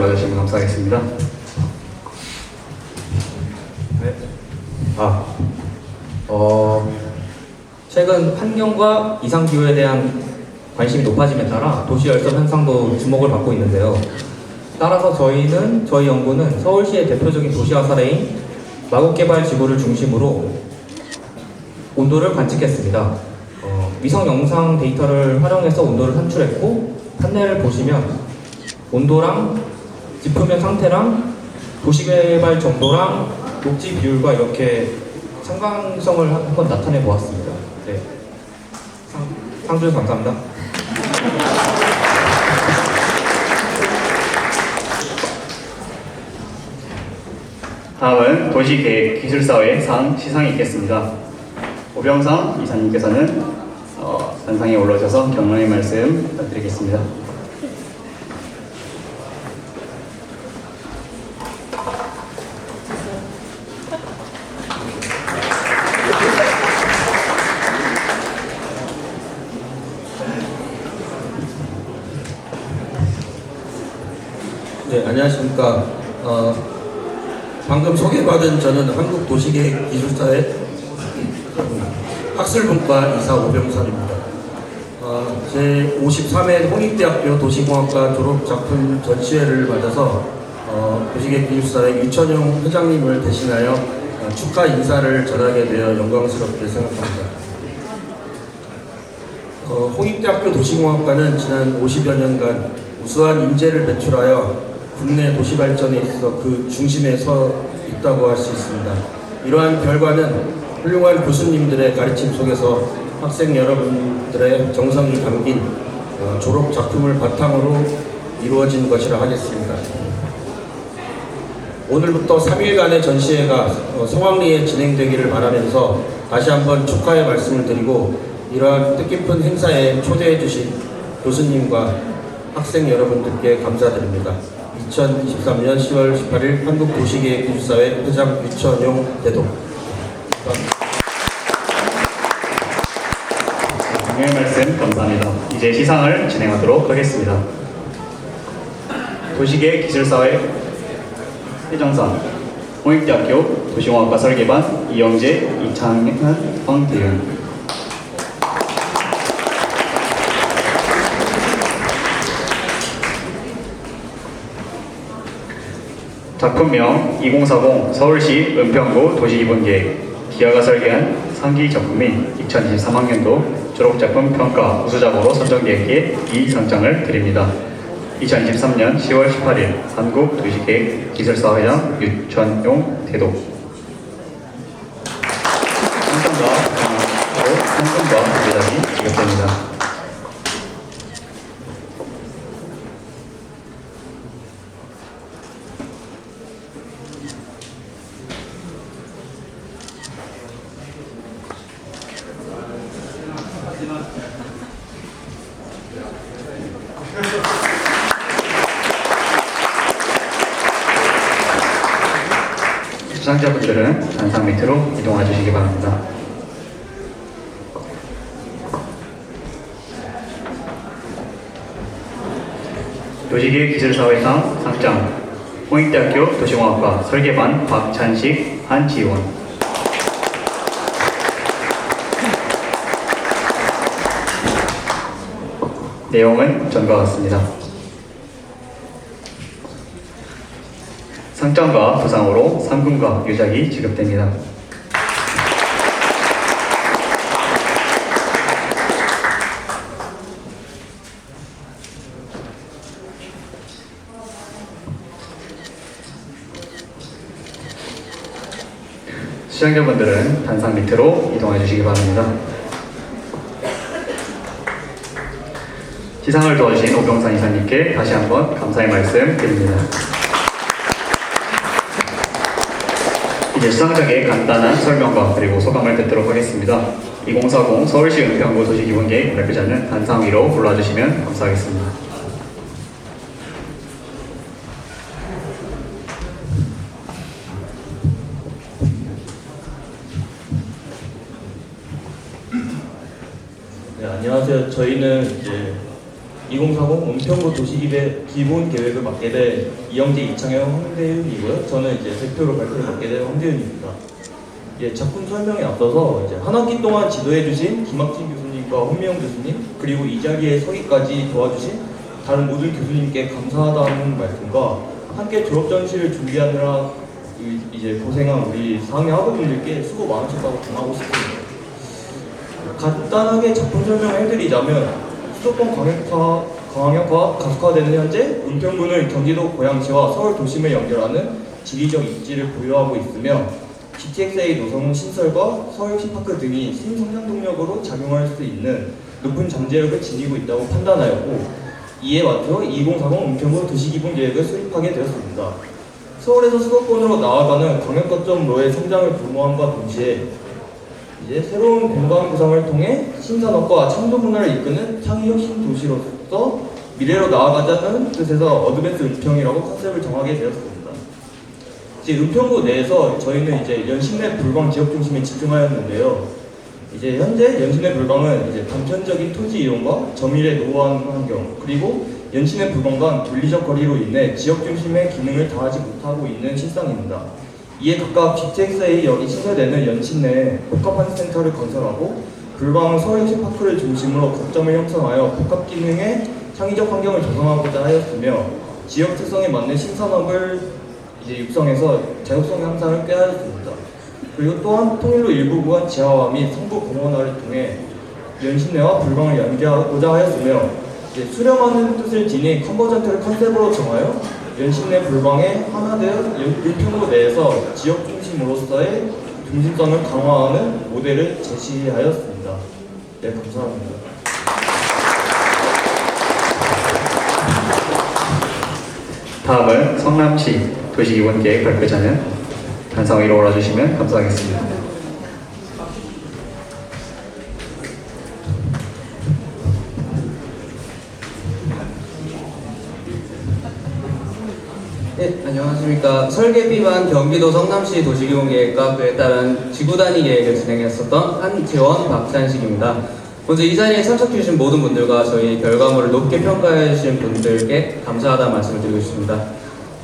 올라주시면 감사하겠습니다. 네. 아, 어, 최근 환경과 이상기후에 대한 관심이 높아짐에 따라 도시 열섬 현상도 주목을 받고 있는데요. 따라서 저희는 저희 연구는 서울시의 대표적인 도시화 사례인 마곡개발 지구를 중심으로 온도를 관측했습니다. 어, 위성 영상 데이터를 활용해서 온도를 산출했고 판넬을 보시면 온도랑 지표면 상태랑 도시개발 정도랑 녹지 비율과 이렇게 상관성을 한번 나타내 보았습니다. 네. 상, 상주 감사합니다. 다음은 도시계획 기술사회 상 시상이 있겠습니다. 오병상 이사님께서는 어, 단상에 올라오셔서 격려의 말씀 부탁드리겠습니다. 네, 안녕하십니까. 어, 방금 소개받은 저는 한국도시계획기술사의 학술분과 이사 오병선입니다. 어, 제 53회 홍익대학교 도시공학과 졸업작품 전시회를 맞아서 어, 도시계획기술사의 유천용 회장님을 대신하여 어, 축하 인사를 전하게 되어 영광스럽게 생각합니다. 어, 홍익대학교 도시공학과는 지난 50여 년간 우수한 인재를 배출하여 국내 도시 발전에 있어 그 중심에 서 있다고 할 수 있습니다. 이러한 결과는 훌륭한 교수님들의 가르침 속에서 학생 여러분들의 정성이 담긴 어, 졸업 작품을 바탕으로 이루어진 것이라 하겠습니다. 오늘부터 3일간의 전시회가 어, 성황리에 진행되기를 바라면서 다시 한번 축하의 말씀을 드리고 이러한 뜻깊은 행사에 초대해 주신 교수님과 학생 여러분들께 감사드립니다. 2023년 10월 18일 한국도시계획기술사회 회장 유천용 대동 격려의 말씀 감사합니다. 이제 시상을 진행하도록 하겠습니다. 도시계획 기술사회 회장상 홍익대학교 도시공학과 설계반 이영재, 이창현, 황대윤 작품명 2040 서울시 은평구 도시기본계획 기아가 설계한 상기 작품인 2023학년도 졸업작품 평가 우수작으로 선정되기에 이 상장을 드립니다. 2023년 10월 18일 한국도시계획 기술사 회장 유천용 대도 상장과 바로 상금과 제작이 지급됩니다. 수상자분들은 단상 밑으로 이동해 주시기 바랍니다. 도시계획 기술사회상 상장 홍익대학교 도시공학과 설계반 박찬식 한지원 내용은 전과 같습니다. 상장과 부상으로 상금과 유작이 지급됩니다. 시청자분들은 단상 밑으로 이동해 주시기 바랍니다. 시상을 도와주신 오병산 이사님께 다시 한번 감사의 말씀 드립니다. 이제 수상자의 간단한 설명과 그리고 소감을 듣도록 하겠습니다. 2040 서울시 은평구 도시기본계획 발표자는 단상 위로 올라주시면 감사하겠습니다. 네, 안녕하세요. 저희는 2040 은평구 도시기대 기본 계획을 맡게 된 이영재 이창영 황대윤이고요. 저는 이제 대표로 발표를 맡게 된 황대윤입니다. 예, 작품 설명에 앞서서 이제 한 학기 동안 지도해주신 김학진 교수님과 홍미영 교수님 그리고 이 자리에 서기까지 도와주신 다른 모든 교수님께 감사하다는 말씀과 함께 졸업 전시를 준비하느라 이- 이제 고생한 우리 4학년 학우분들께 수고 많으셨다고 전하고 싶습니다. 간단하게 작품 설명을 해드리자면 수도권 광역화, 광역화 가속화되는 현재 은평구는 경기도 고양시와 서울 도심을 연결하는 지리적 입지를 보유하고 있으며 GTX-A 노선 신설과 서울시파크 등이 신성장 동력으로 작용할 수 있는 높은 잠재력을 지니고 있다고 판단하였고 이에 맞춰 2040 은평구 도시기본 계획을 수립하게 되었습니다. 서울에서 수도권으로 나아가는 광역거점로의 성장을 도모함과 동시에 이제 새로운 공간 구성을 통해 신산업과 창조 문화를 이끄는 창의 혁신 도시로서 미래로 나아가자는 뜻에서 어드밴스 은평이라고 컨셉을 정하게 되었습니다. 이제 은평구 내에서 저희는 이제 연신내 불광 지역 중심에 집중하였는데요. 이제 현재 연신내 불광은 이제 단편적인 토지 이용과 점일의 노후한 환경 그리고 연신내 불광과 물리적 거리로 인해 지역 중심의 기능을 다하지 못하고 있는 실상입니다. 이에 각각 GTX-A 역이 신설되는 연신 내에 복합한 센터를 건설하고 불광 서울시파크를 중심으로 거점을 형성하여 복합 기능의 창의적 환경을 조성하고자 하였으며 지역 특성에 맞는 신산업을 이제 육성해서 자율성 향상을 꾀하였습니다. 그리고 또한 통일로 일부 구간 지하화 및 성북 공원화를 통해 연신내와 불광을 연계하고자 하였으며 수렴하는 뜻을 지닌 컨버전트를 컨셉으로 정하여 연신내 불광에 하나 되어 일평구 내에서 지역 중심으로서의 중심성을 강화하는 모델을 제시하였습니다. 네, 감사합니다. 다음은 성남시 도시기본계획 발표자는 단상 위로 올라주시면 감사하겠습니다. 안녕하십니까. 설계비반 경기도 성남시 도시기본계획과 그에 따른 지구단위 계획을 진행했었던 한재원 박찬식입니다. 먼저 이 자리에 참석해 주신 모든 분들과 저희 결과물을 높게 평가해 주신 분들께 감사하다는 말씀을 드리고 싶습니다.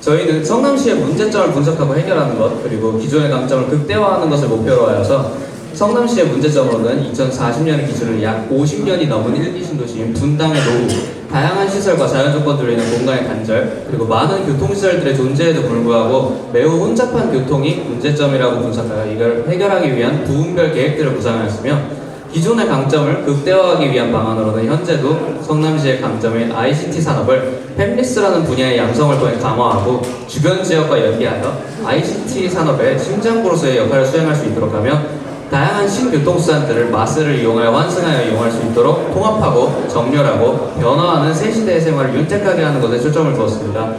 저희는 성남시의 문제점을 분석하고 해결하는 것, 그리고 기존의 강점을 극대화하는 것을 목표로 하여서 성남시의 문제점으로는 2040년을 기준으로 약 50년이 넘은 일기 신도시인 분당의 노후, 다양한 시설과 자연 조건들로 인한 공간의 단절, 그리고 많은 교통시설들의 존재에도 불구하고 매우 혼잡한 교통이 문제점이라고 분석하여 이걸 해결하기 위한 부분별 계획들을 구상하였으며 기존의 강점을 극대화하기 위한 방안으로는 현재도 성남시의 강점인 ICT 산업을 팹리스라는 분야의 양성을 통해 강화하고 주변 지역과 연계하여 ICT 산업의 심장부로서의 역할을 수행할 수 있도록 하며 다양한 신교통수단들을 마스를 이용하여 환승하여 이용할 수 있도록 통합하고 정렬하고 변화하는 새 시대의 생활을 윤택하게 하는 것에 초점을 두었습니다.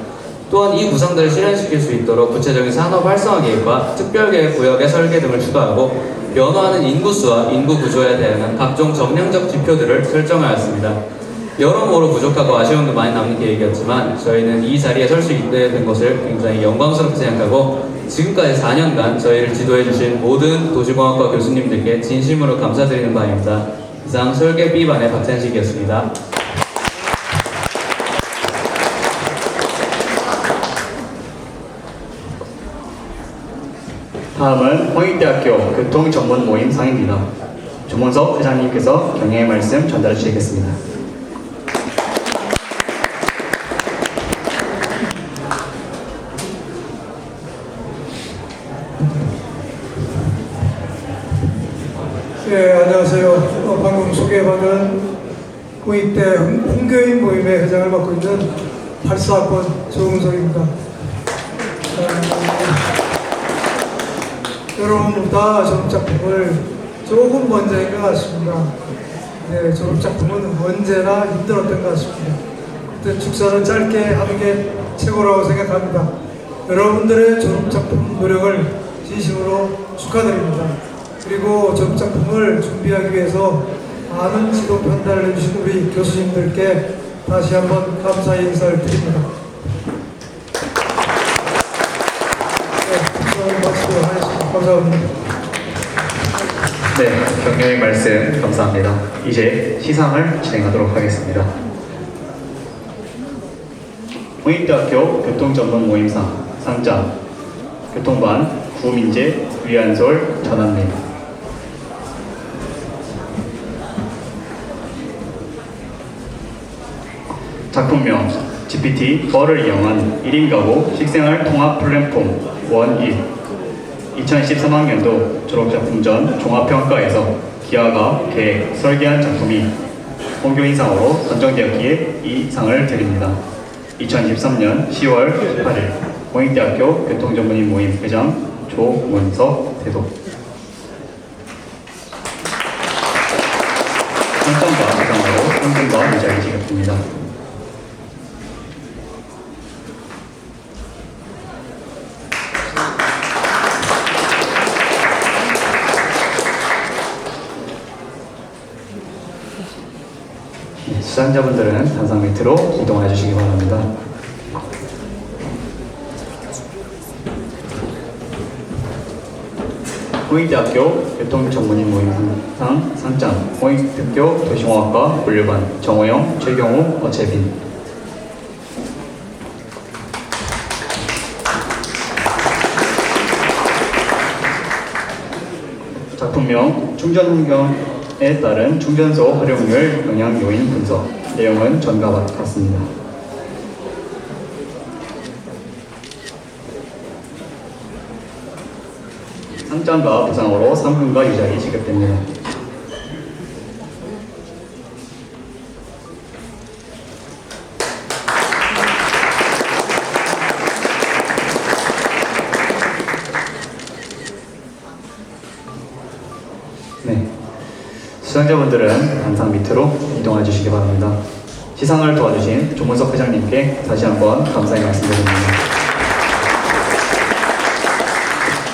또한 이 구상들을 실현시킬 수 있도록 구체적인 산업 활성화 계획과 특별계획 구역의 설계 등을 추가하고 변화하는 인구수와 인구 구조에 대한 각종 정량적 지표들을 설정하였습니다. 여러모로 부족하고 아쉬움도 많이 남는 계획이었지만 저희는 이 자리에 설 수 있게 된 것을 굉장히 영광스럽게 생각하고 지금까지 4년간 저희를 지도해주신 모든 도시공학과 교수님들께 진심으로 감사드리는 바입니다. 이상 설계 B반의 박찬식이었습니다. 다음은 홍익대학교 교통전문 모임 상입니다. 조문석 회장님께서 경례의 말씀 전달해 주시겠습니다. 홍익대 홍- 홍교인 모임의 회장을 맡고 있는 84학번 조은석입니다. 어, 여러분보다 졸업작품을 조금 먼저인 것 같습니다. 네, 졸업작품은 언제나 힘들었던 것 같습니다. 그때 축사는 짧게 하는 게 최고라고 생각합니다. 여러분들의 졸업작품 노력을 진심으로 축하드립니다. 그리고 졸업작품을 준비하기 위해서 많은 지도 편달을 해주신 우리 교수님들께 다시 한번 감사의 인사를 드립니다. 네, 말씀을 하겠습니다. 감사합니다. 네, 경례의 말씀 감사합니다. 이제 시상을 진행하도록 하겠습니다. 홍익대학교 교통전문 모임상 상장 교통반 구민재 위안솔 전한림 작품명 GPT 펄을 이용한 1인 가구 식생활 통합 플랫폼 원1 2013학년도 졸업작품 전 종합평가에서 기아가 계획, 설계한 작품이 본교인상으로 선정되었기에 이 상을 드립니다. 2023년 10월 8일 공익대학교 교통전문인 모임 회장 조문석 대도 상장과 부상으로 상금과 유자를 지급합니다. 네, 수상자분들은 단상 밑으로 이동해 주시기 바랍니다. 홍익대학교 교통전문인 모임상 상장 홍익대학교 도시공학과 분류반 정호영, 최경우, 어채빈 작품명 충전 환경 에 따른 충전소 활용률 영향 요인 분석 내용은 전과 같습니다. 상장과 부상으로 상금과 유작이 지급됩니다. 네. 수상자분들은 단상 밑으로 이동해 주시기 바랍니다. 시상을 도와주신 조문석 회장님께 다시 한번 감사의 말씀드립니다.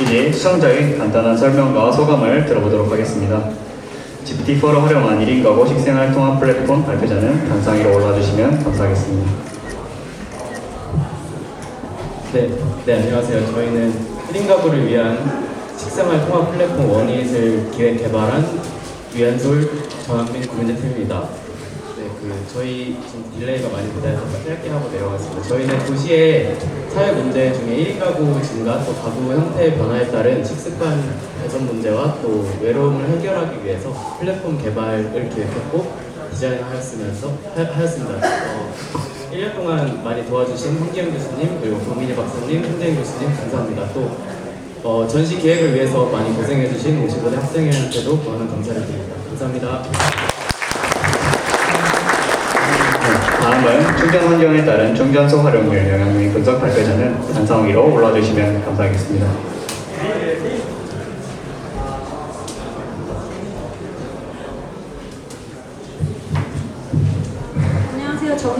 이제 수상자의 간단한 설명과 소감을 들어보도록 하겠습니다. GPT-4를 활용한 1인 가구 식생활 통합 플랫폼 발표자는 단상 위로 올라주시면 감사하겠습니다. 네, 네 안녕하세요. 저희는 1인 가구를 위한 식생활 통합 플랫폼 원잇을 기획 개발한 위안솔 전한민 국민대팀입니다. 네, 그 저희 지금 딜레이가 많이 되다 해서 짧게 하고 내려가겠습니다. 저희는 도시의 사회 문제 중에 1인 가구 증가 또 가구 형태의 변화에 따른 식습관 개선 문제와 또 외로움을 해결하기 위해서 플랫폼 개발을 기획했고 디자인하였으면서 하- 하였습니다. 어, 1년 동안 많이 도와주신 홍기영 교수님 그리고 고민희 박사님, 손대인 교수님 감사합니다. 또 어, 전시 기획을 위해서 많이 고생해주신 55대 학생회한테도 많은 감사를 드립니다. 감사합니다. 네, 다음은 충전 환경에 따른 충전소 활용률 영향률 분석 발표자는 단상 위로 올라주시면 감사하겠습니다.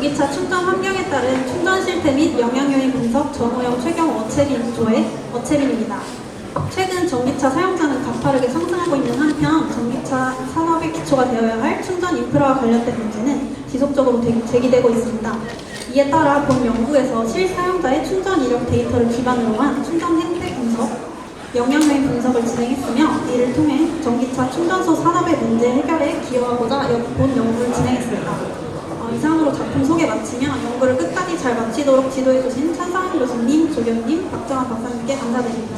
전기차 충전 환경에 따른 충전 실태 및 영향 요인 분석 전호영 최경 어채빈 조의 어채빈입니다. 최근 전기차 사용자는 가파르게 상승하고 있는 한편 전기차 산업의 기초가 되어야 할 충전 인프라와 관련된 문제는 지속적으로 대- 제기되고 있습니다. 이에 따라 본 연구에서 실사용자의 충전 이력 데이터를 기반으로 한 충전 행태 분석, 영향 요인 분석을 진행했으며 이를 통해 전기차 충전소 산업의 문제 해결에 기여하고자 여- 본 연구를 진행했습니다. 어, 이상으로 작품 소개 마치며 연구를 끝까지 잘 마치도록 지도해주신 찬상훈 교수님, 조교님, 박정환 박사님께 감사드립니다.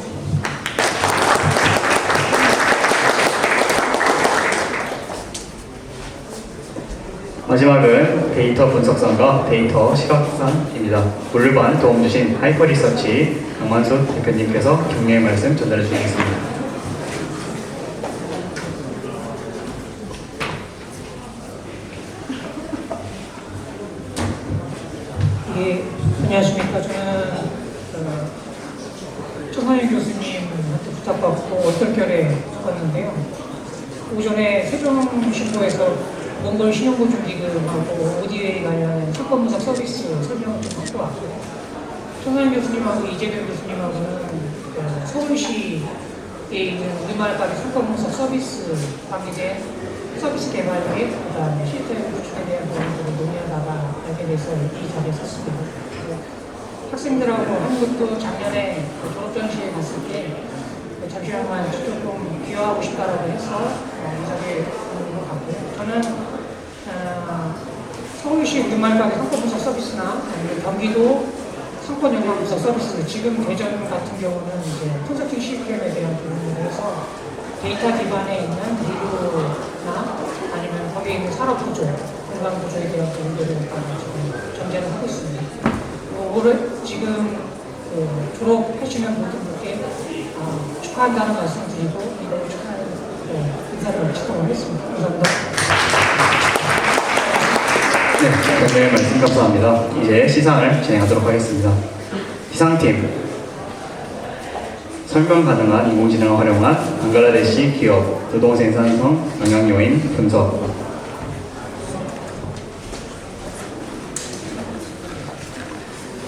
마지막은 데이터 분석상과 데이터 시각상입니다. 물반 도움 주신 하이퍼리서치 강만수 대표님께서 격려의 말씀 전달해 주시겠습니다. 예, 안녕하십니까. 저는 어, 조선일 교수님한테 얼떨결에 왔는데요. 오전에 세종신도에서 몽골 신용보증 기금하고 ODA 관련 사건 분석 서비스 설명을 좀 받고 왔고요. 조선일 교수님하고 이재경 교수님하고는 어, 서울시에 있는 우리말까지 사건 분석 서비스 관계된 서비스 개발 계획, 그 다음에 시스템 구축에 대한 부분들을 논의하다가 알게 돼서 이 자리에 섰습니다. 학생들하고 한 것도 작년에 그 졸업 전시회 갔을 때 그 잠시만만 조금 귀화하고 싶다라고 해서 어, 이 자리에 오는 것 같고요. 저는 어, 서울시 우리말가게 상권분석 서비스나 경기도 상권 연관 분석 서비스 지금 대전 같은 경우는 이제 콘서팅 시스템에 대한 부분을 해서 데이터 기반에 있는 리뷰나 아니면 거기에 있는 산업 구조, 공간 구조에 대한 부분들을 지금 전제를 하고 있습니다. 어, 올해 지금 그 졸업하시는 모든 분께 어, 한다는 말씀 드리고 이걸 축하하는 네, 인사를 시작하겠습니다. 감사합니다. 네, 오늘 말씀 감사합니다. 이제 시상을 진행하도록 하겠습니다. 시상팀 설명 가능한 인공지능을 활용한 방글라데시 기업 노동 생산성 영향 요인 분석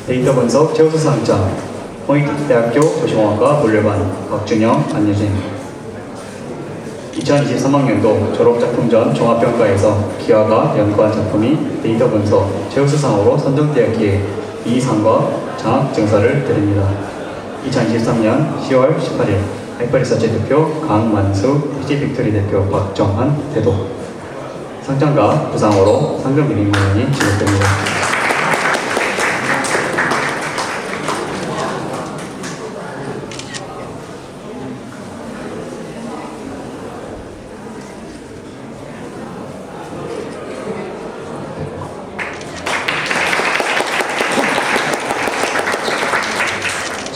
데이터 분석 최우수 상 장 홍익대학교 도시공학과 물류반 박준영 안유진 2023학년도 졸업작품전 종합평가에서 기화가 연구한 작품이 데이터 분석 최우수상으로 선정되었기에 이 상과 장학 증서를 드립니다. 2023년 10월 18일 하이퍼리서치 대표 강만수, 피지빅토리 대표 박정한 대도 상장과 부상으로 상금 1인만 원이 지급됩니다.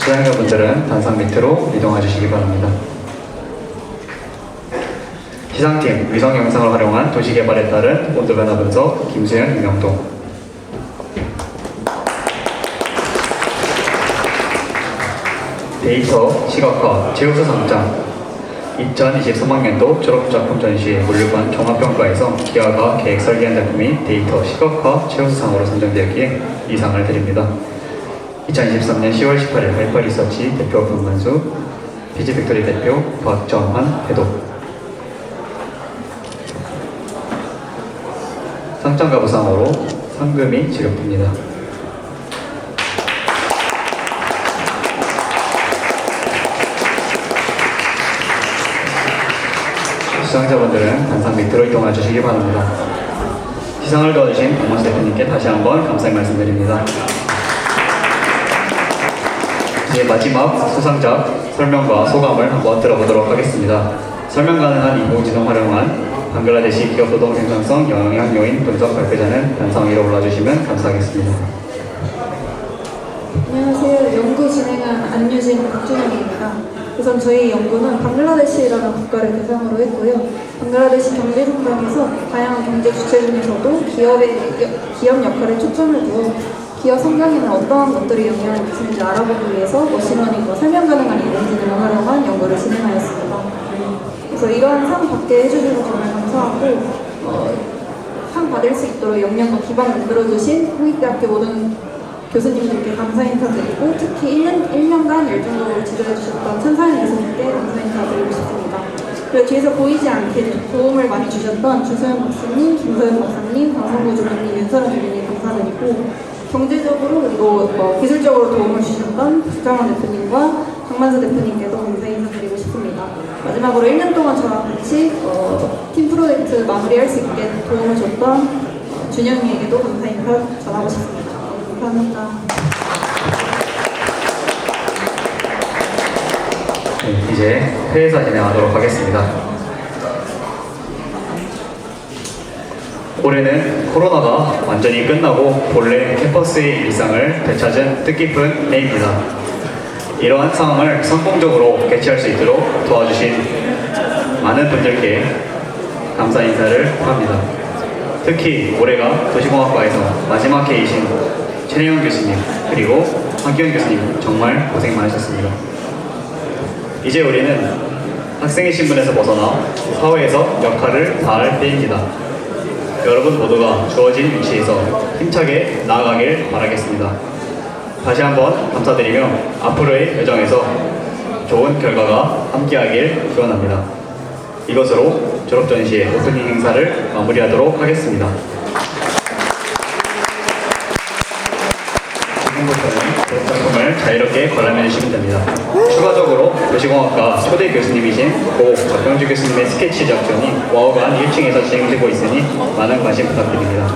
수강자분들은 단상 밑으로 이동해 주시기 바랍니다. 시상팀 위성 영상을 활용한 도시 개발에 따른 온도 변화 분석 김수현 임영동 데이터 시각화 최우수 상장 2023학년도 졸업작품 전시 물류관 종합평가에서 기아가 계획 설계한 작품이 데이터 시각화 최우수상으로 선정되었기에 이 상을 드립니다. 2023년 10월 18일 알파 리서치 대표 박만수, 피지 빅토리 대표 박정환 해도 상장가 부상으로 상금이 지급됩니다. 시청자분들은 단상 밑으로 이동해 주시기 바랍니다. 시상을 도와주신 박만수 대표님께 다시 한번 감사의 말씀드립니다. 이제 마지막 수상작 설명과 소감을 한번 들어보도록 하겠습니다. 설명 가능한 인공지능 활용한 방글라데시 기업 노동 생산성 영향 요인 분석 발표자는 단상 위로 올라주시면 감사하겠습니다. 안녕하세요. 연구 진행한 안유진 박준영입니다. 우선 저희 연구는 방글라데시라는 국가를 대상으로 했고요. 방글라데시 경제 성장에서 다양한 경제 주체 중에서도 기업의 기업 역할에 초점을 두어 기업 성장에는 어떠한 것들이 영향을 미치는지 알아보기 위해서 머신러닝과 설명 가능한 인공지능을 활용한 연구를 진행하였습니다. 그래서 이러한 상 받게 해주셔서 정말 감사하고 어, 상 받을 수 있도록 역량과 기반 만들어주신 홍익대학교 모든 교수님들께 감사 인사드리고 특히 1년, 1년간 열정적으로 지도해주셨던 천사인 교수님께 감사 인사드리고 싶습니다. 그리고 뒤에서 보이지 않게 도움을 많이 주셨던 주소연 박사님, 김서연 박사님, 강성구 주任님, 윤설아 주任님 감사드리고 경제적으로 그리고 뭐 기술적으로 도움을 주셨던 박정환 대표님과 강만수 대표님께도 감사 인사드리고 싶습니다. 마지막으로 1년 동안 저랑 같이 어, 팀 프로젝트 마무리할 수 있게 도움을 줬던 어, 준영이에게도 감사 인사 전하고 싶습니다. 감사합니다. 네, 이제 회의사 진행하도록 하겠습니다. 올해는 코로나가 완전히 끝나고 본래 캠퍼스의 일상을 되찾은 뜻깊은 해입니다. 이러한 상황을 성공적으로 개최할 수 있도록 도와주신 많은 분들께 감사 인사를 합니다. 특히 올해가 도시공학과에서 마지막 해이신 최혜영 교수님 그리고 황기현 교수님 정말 고생 많으셨습니다. 이제 우리는 학생의 신분에서 벗어나 사회에서 역할을 다할 때입니다. 여러분 모두가 주어진 위치에서 힘차게 나아가길 바라겠습니다. 다시 한번 감사드리며 앞으로의 여정에서 좋은 결과가 함께하길 기원합니다. 이것으로 졸업 전시의 오프닝 행사를 마무리하도록 하겠습니다. 지금부터는 작품을 자유롭게 관람해 주시면 됩니다. 추가적으로 도시공학과 초대 교수님이신 고 박병주 교수님의 스케치 작전이 와우관 1층에서 진행되고 있으니 많은 관심 부탁드립니다.